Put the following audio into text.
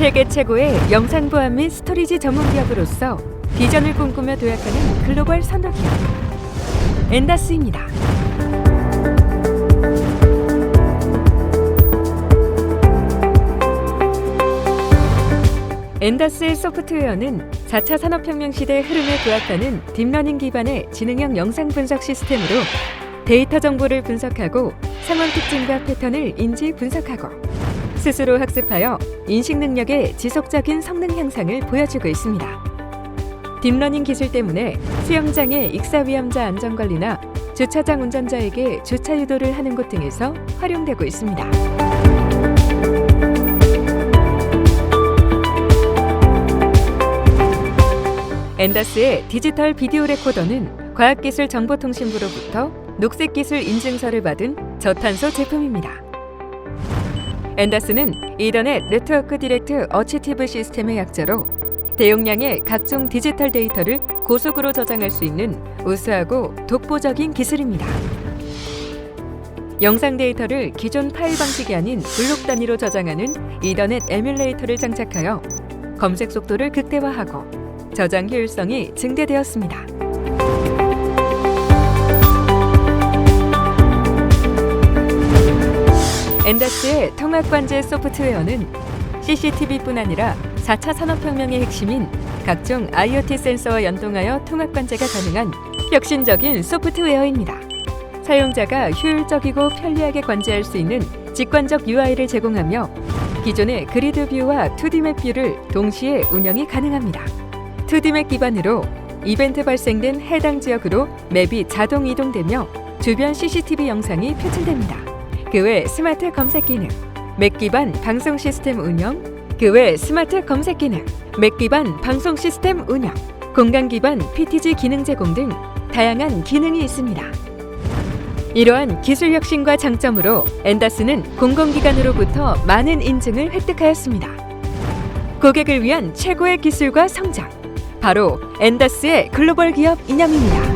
세계 최고의 영상 보안 및 스토리지 전문 기업으로서 비전을 꿈꾸며 도약하는 글로벌 선도 기업 엔다스입니다. 엔다스의 소프트웨어는 4차 산업혁명 시대의 흐름에 부합하는 딥러닝 기반의 지능형 영상 분석 시스템으로 데이터 정보를 분석하고 상황 특징과 패턴을 인지 분석하고 스스로 학습하여 인식 능력의 지속적인 성능 향상을 보여주고 있습니다. 딥러닝 기술 때문에 수영장의 익사 위험자 안전 관리나 주차장 운전자에게 주차 유도를 하는 곳 등에서 활용되고 있습니다. 엔다스의 디지털 비디오 레코더는 과학기술 정보통신부로부터 녹색기술 인증서를 받은 저탄소 제품입니다. 엔다스는 이더넷 네트워크 디렉트 어치티브 시스템의 약자로 대용량의 각종 디지털 데이터를 고속으로 저장할 수 있는 우수하고 독보적인 기술입니다. 영상 데이터를 기존 파일 방식이 아닌 블록 단위로 저장하는 이더넷 에뮬레이터를 장착하여 검색 속도를 극대화하고 저장 효율성이 증대되었습니다. 엔다스의 통합관제 소프트웨어는 CCTV뿐 아니라 4차 산업혁명의 핵심인 각종 IoT 센서와 연동하여 통합관제가 가능한 혁신적인 소프트웨어입니다. 사용자가 효율적이고 편리하게 관제할 수 있는 직관적 UI를 제공하며 기존의 그리드 뷰와 2D 맵 뷰를 동시에 운영이 가능합니다. 2D 맵 기반으로 이벤트 발생된 해당 지역으로 맵이 자동 이동되며 주변 CCTV 영상이 표출됩니다. 그 외 스마트 검색 기능, 맥 기반 방송 시스템 운영, 그 외 스마트 검색 기능, 맥 기반 방송 시스템 운영, 공간 기반 PTG 기능 제공 등 다양한 기능이 있습니다. 이러한 기술 혁신과 장점으로 엔다스는 공공기관으로부터 많은 인증을 획득하였습니다. 고객을 위한 최고의 기술과 성장, 바로 엔다스의 글로벌 기업 이념입니다.